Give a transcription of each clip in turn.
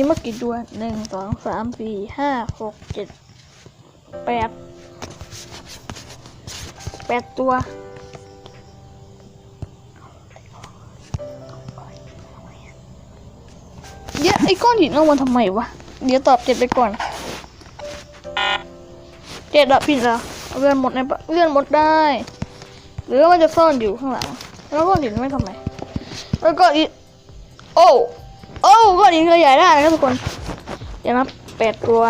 มีเมื่อกี่ตัวหนึ่งสองสามสี่ห้าหกเจ็ดแปดแปดตัวเดี๋ยวไอ้ก้อนหินเอามาทำไมวะ เดี๋ยวตอบเจ็ดไปก่อน เจ็ดอะผิดเหรอเลื่อนหมดในเลื่อนหมดได้ หรือว่ามันจะซ่อนอยู่ข้างหลัง แล้วก้อนหินไม่ทำไม แล้วก็อีโอ้ โอ้ก้อนหินขยายได้นะครับทุกคนเดี๋ยวนับแปดตัว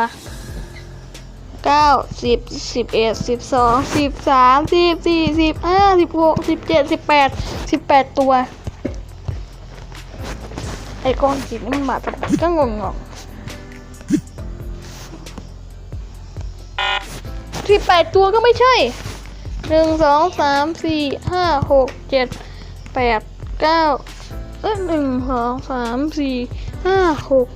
เก้าสิบสิบเอ็ดสิบสองสิบสามสิบสี่สิบห้าสิบหกสิบเจ็ดสิบแปดสิบแปดตัว ไอ้ก้อนหินนี่มันมาจากก็งงงสิบแปดตัวก็ไม่ใช่หนึ่งสองสามสี่ห้าหกเจ็ดแปดเก้า เอ้ยหนึ่งสองสามสี่ห้าหก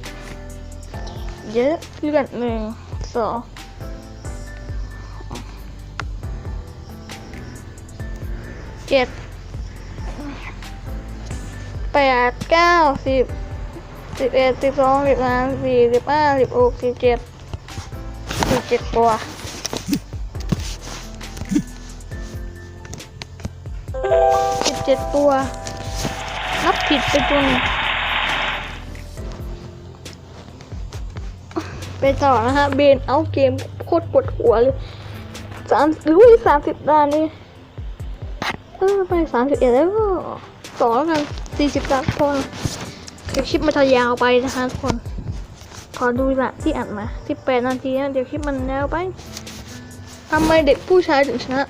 เยอะเลือดหนึ่งสองเจ็ดแปดเก้าสิบสิบเอ็ดสิบสองสิบสามสิบสี่สิบห้าสิบหกสิบเจ็ดสิบเจ็ดตัวสิบเจ็ดตัว นับผิดไปตัวนึงไปต่อนะฮะเบนเอาเกมโคตรปวดหัวเลยสามรู้สามสิบด้านนี่เออไปสามสิบเอ็ดแล้วก็สอแล้วกันสี่สิบด้านพอเดี๋ยวคลิปมันจะยาวไปนะคะทุกคนขอดูละที่อัดมาที่แปดนาทีนะเดี๋ยวคลิปมันยาวไปทำไมเด็กผู้ชายถึงชนะ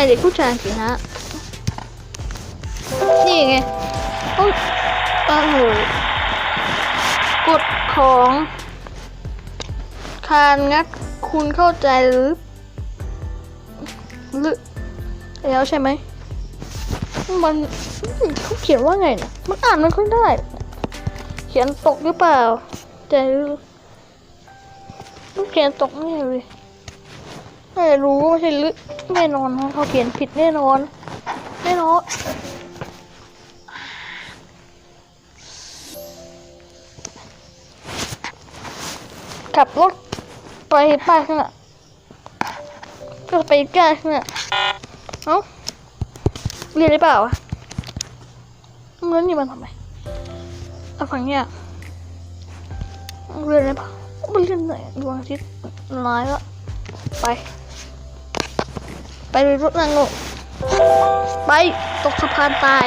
ทำไงเด็กผู้ชายสิฮะ นี่ไงโอ้โอ้โหกฎของคานงัดคุณเข้าใจหรือหรือแล้วใช่ไหม มันเขาเขียนว่าไงนะมันอ่านไม่ค่อยได้ เขียนตกหรือเปล่าใจต้เขียนตกแน่เลย ไม่รู้ไม่ใช่ลึกแน่นอนนะเขาเขียนผิดแน่นอน แน่นอนขับรถไปป้ายข้างหน้าก็ไปใกล้ข้างหน้าเอ้าเรียนได้เปล่าวะเงินนี่มันทำไมเอาฝั่งเนี้ยเรียนอะไรปะไปเรียนไหนดวงอาทิตย์น้อยละไป ไปรถนางโงไปตกสะพานตาย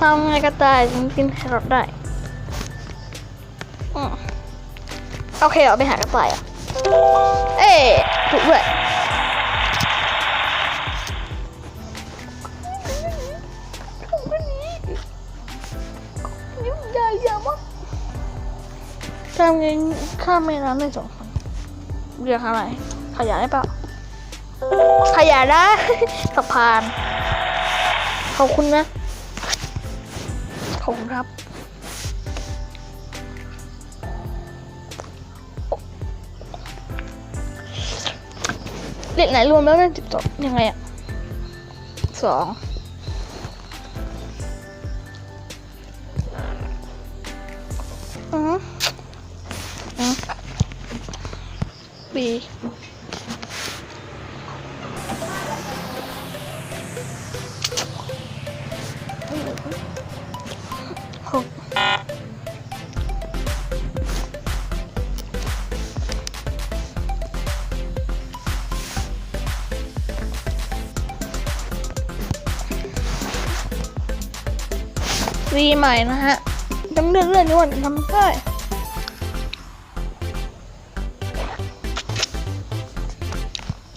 ทำไงก็ตายถึงกินแครอทได้โอเคเอาไปหากระต่ายอะ เอ๊ถูกด้วย ทำไงข้ามแม่น้ำได้สองคนเรืออะไร ขยายได้เปล่าขยายได้สะพาน ขอบคุณนะ ขอบคุณครับเด็กไหนรวมแล้วได้สิบสองยังไงอะสองอืออ ปีหกปีใหม่นะฮะต้องเลื่อนเลื่อนนี่วันทำได้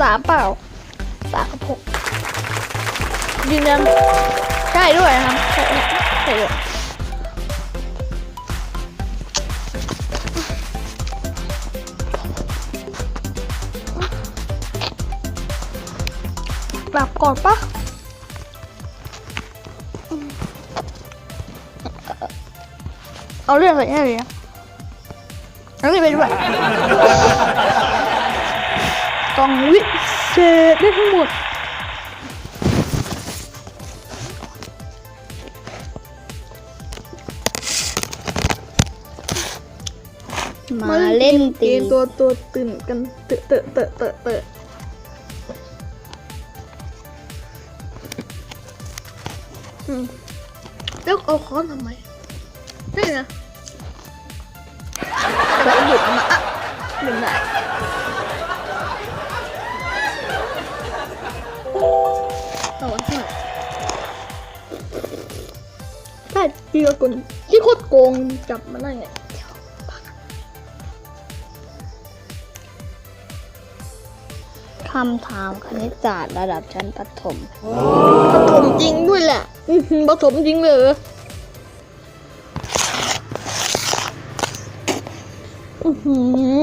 สามเปล่าสามกับหกยืนยันใช่ด้วยนะครับใช่ใช่ด้วยหลับก่อนปะเอาเรื่องใส่แค่เลยนะเอาเรื่องไปด้วย กล่องวิเศษได้ทั้งหมด มาเล่นเกตีมตัวตัวตื่นกันเตอะเตอะเตอะเตอะเตอะอืมแล้วเอาค้อนทำไมนี่นะแล้วหยุดมาอะหนึ่งได้ ที่โกงที่โคตรโกงจับมาได้ไงคำถามคณิตศาสตร์ระดับชั้นประถมปฐมจริงด้วยแหละปฐมจริงเลยอือหือ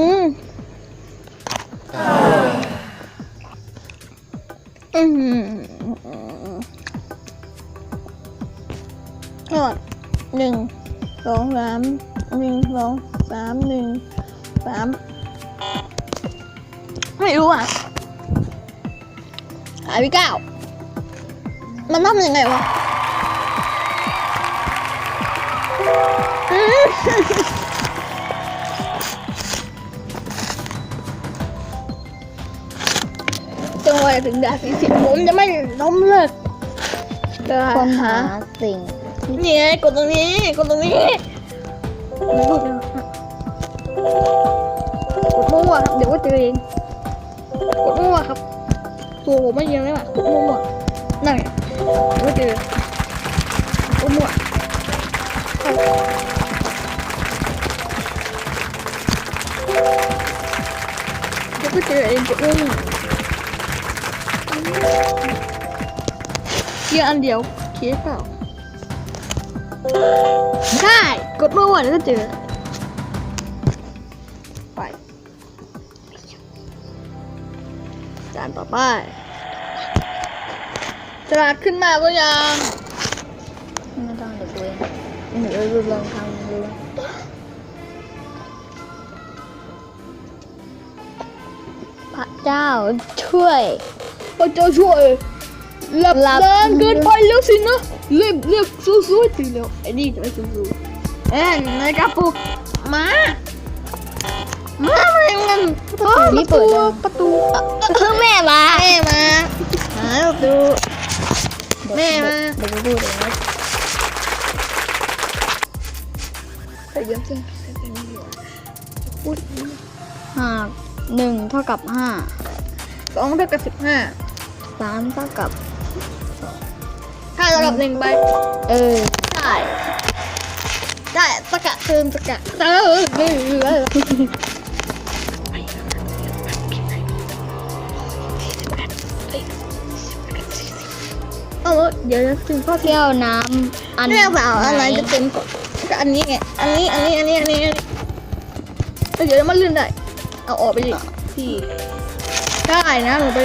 สองสามหนึ่งสามไม่รู้อะหายไปเก้ามันทำยังไงวะอืมจังหวะถึงดาบสี่สิบผมจะไม่ล้มเลิกจะค้นหาหาสิ่งนี่ไงกดตรงนี้ กดตรงนี้ กดมั่วครับ เดี๋ยวก็เจอเอง กดมั่วครับ ตัวผมไม่เยอะเลยว่ะกดมั่วๆนั่นไงเดี๋ยวก็เจอกดมั่วเดี๋ยวก็เจอเองกดมั่วเพียงอันเดียวเคสเปล่าใช่ กดเมื่อวานแล้วก็เจอ ไปจานต่อไปฉลากขึ้นมาก็ยังไม่ต้องเดี๋ยวดูเองเดี๋ยวดูลองทำดูพระเจ้าช่วยพระเจ้าช่วยหลับหลับนานเกินไปแล้วสินะเรียบเรียบสู้ๆสิแล้วไอ้นี่จะไม่สู้ๆ เอ้ยนายกระปุกมามาอะไรกันประตูนี่เปิดยังประตูแม่มาแม่มาหาประตูแม่มาเดี๋ยวดูเองนะใส่เยอะจริงใส่เยอะอยู่พูดอย่างนี้หากหนึ่งเท่ากับห้าสองเท่ากับสิบห้าสามเท่ากับถ้าระดับหนึ่งไป เออได้ ได้สกัดเติมสกัดเออเออเอาละเดี๋ยวจะถึงข้อที่เที่ยวน้ำอันเรื่องสาอะไรหนจะเต็มก่อนก็อันนี้ไง อันนี้ อันนี้ อันนี้ อันนี้ เดี๋ยวมันลื่นได้ เอาออกไปดิพี่ได้นะหนูไป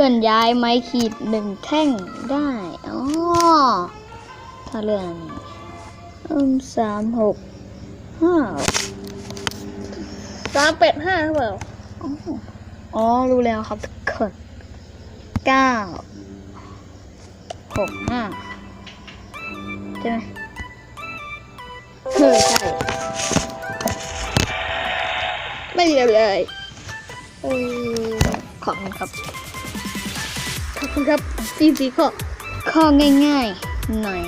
ลื่อนย้ายไม้ขีดหนึ่งแท่งได้อ๋อถ้าเรื่อนอืมสามหกห้าสามเป็ดห้าหรือเปล่าอ๋อ รู้แล้วครับทุกคนเก้าหกห้าใช่ไหมเออใช่ ไม่เรียเลย เออขอบคุณครับ คุณครับซีซีข้อข้อง่ายๆหน่อย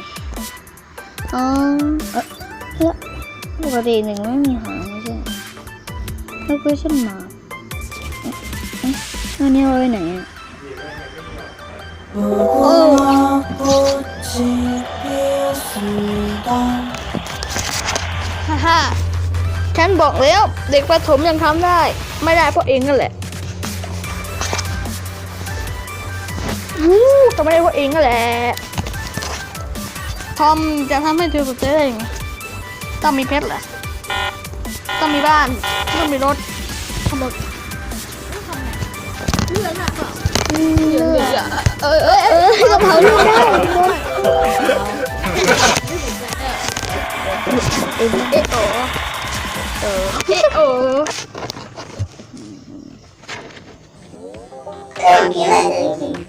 อ๋อเออแล้วปกติหนึ่งไม่มีหางไม่ใช่แล้ว question mark เอ๊ะเอ๊ะอันนี้เอาไว้ไหนอะโอ้ฮ่าฮ่าฉันบอกแล้ว เด็กประถมยังทำได้ ไม่ได้เพราะเองนั่นแหละ วู้ทำไม่ได้เพราะเองนั่นแหละทอมจะทำให้เธอสนใจได้ยังไงต้องมีเพชรเหรอต้องมีบ้านต้องมีรถทั้งหมดเลื่อนอะอืมเลื่อนเลืเลื่ออดนเออเออเออกระเพราเลือดได้เอะโอเออเอะโอเรื่องนี้อะไร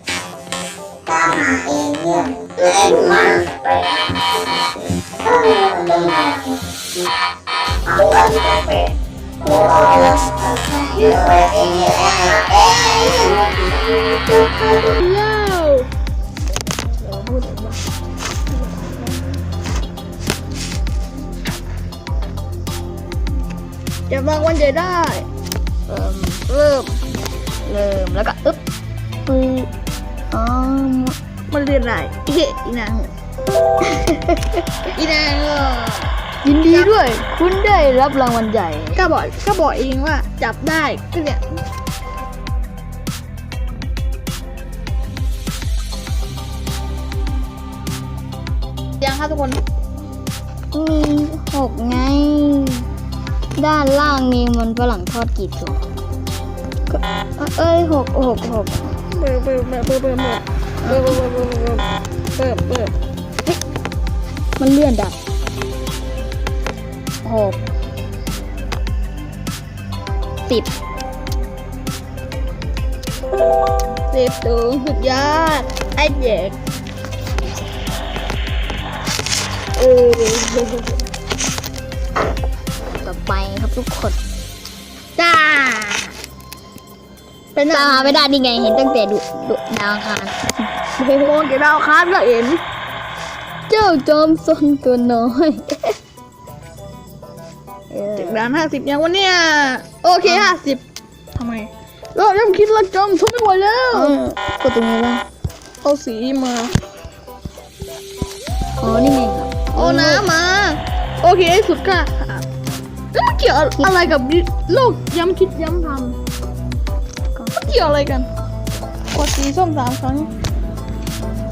จะมองวันใจได้ เริ่ม เริ่มแล้วก็อึ๊บปึ๊บ อ๋อมันเรียนอะไรเอ๊ะอีนางอีนางอะยินดีด้วย คุณได้รับรางวัลใหญ่ ก็บอกก็บอกเองว่า จับได้ก็เนี่ยยังครับทุกคน มีหกไง ด้านล่างมีมันฝรั่งทอดกี่ถุงก็เอ้ยหกหกหก เปิดเปิดเปิดเปิดเปิดเปิดเปิดเปิดเปิดเปิดเปิดมันเลื่อนดับหกสิบสียบสูงสุดยอดไอ้เด็กเออต่อไปครับทุกคน เป็นตาอะไม่ได้นี่ไงเห็นตั้งแต่ดุดุดาวอังคารโมงเก็บดาวค้านก็เห็น เจ้าจอมซนตัวน้อยเออถึงด่านห้าสิบยังวะเนี่ยโอเคห้าสิบทำไมเราเริ่มคิดและจำทุกไม่ไหวแล้วเออกดตรงนี้ป่ะเอาสีมาอ๋อนี่ไงครับเอาน้ำมา โอเคที่สุดก็แล้วมันเกี่ยวอะไรกับโลกย้ำคิดย้ำทำมันเกี่ยวอะไรกัน กดสีส้มสามครั้ง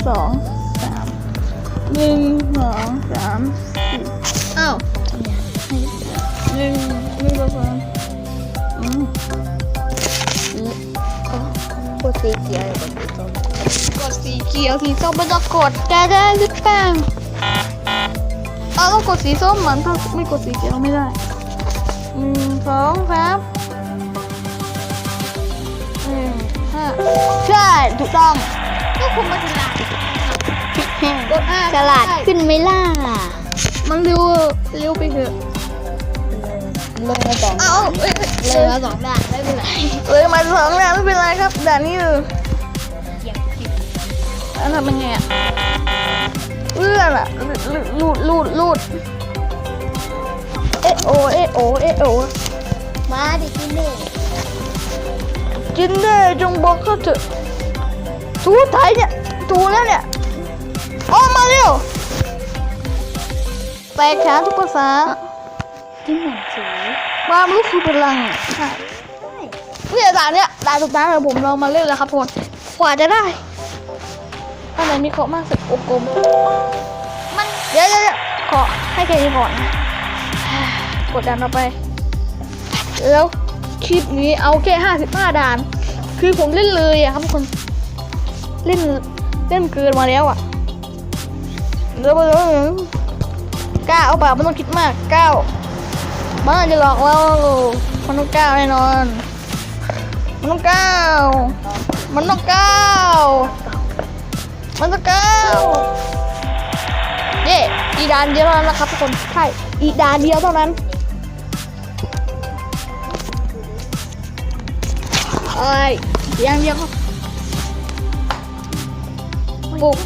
สองสามหนึ่งสองสามสี่อ้าวหนึ่งหนึ่งสองสามอืมนี่อ๋อกดสีเขียวกดสีส้มกดสีเขียวสีส้มไม่ต้องกดแกได้หรือเปล่าเอาต้องกดสีส้มเหมือนถ้าไม่กดสีเขียวไม่ได้หนึ่งสองสาม ถูกต้องก็คุมมาฉลาดกดห้าฉลาดขึ้นไหมล่ะ มันเร็วเร็วไปเถอะเลยมาสองเอาเอ้ยเลยมาสองด่านไม่เป็นไรเลยมาสองแล้วไม่เป็นไรครับด่านนี้เออแล้วทำยังไงอะเลื่อนอะลูดลูดลูดเอะโอเอะโอเอะโอมาดิกินเน่กินได้จงบอกเขาเถอะ ถูไทยเนี่ยถูแล้วเนี่ยออกมาเร็วแตกฉานทุกภาษาที่หนังสือความรู้คือพลังใช่เนี่ยด่านเนี้ยด่านสุดท้ายของผมเรามาเล่นแล้วครับทุกคนกว่าจะได้อันไหนมีเคาะมากสุดโอกลมมันเดี๋ยวเดี๋ยวเดี๋ยวขอให้แค่นี้ก่อนกดดันเราไป แล้วคลิปนี้เอาแค่ห้าสิบห้าด่าน คือผมเล่นเลยอะครับทุกคน เล่นเล่นเกินมาแล้วอะเดี๋ยวเดี๋ยวเดี๋ยวก้าเอาเปล่าไม่ต้องคิดมากก้าวมันอาจจะหลอกเรามันต้องก้าวแน่นอน มันต้องก้าวมันต้องก้าวมันต้องก้าวเย่อีดานเดียวเท่านั้นนะครับทุกคนใช่อีดานเดียวเท่านั้นเอ้ยยังเดียว ครับบุก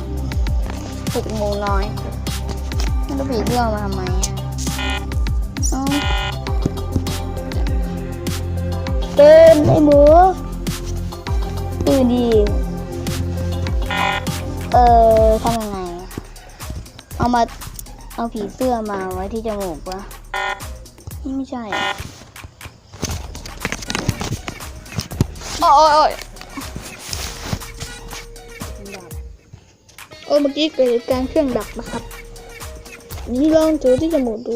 ปลุกงูน้อยไม่รู้ผีเสื้อมาทำไมเอ้าตื่นไอ้หมูตื่นดีเออทำยังไง เอามาเอาผีเสื้อมาไว้ที่จมูกปะนี่ไม่ใช่โอ้ยโอ้ย เมื่อกี้เกิดการเครื่องดับนะครับนี่ลองถือที่จมูกดู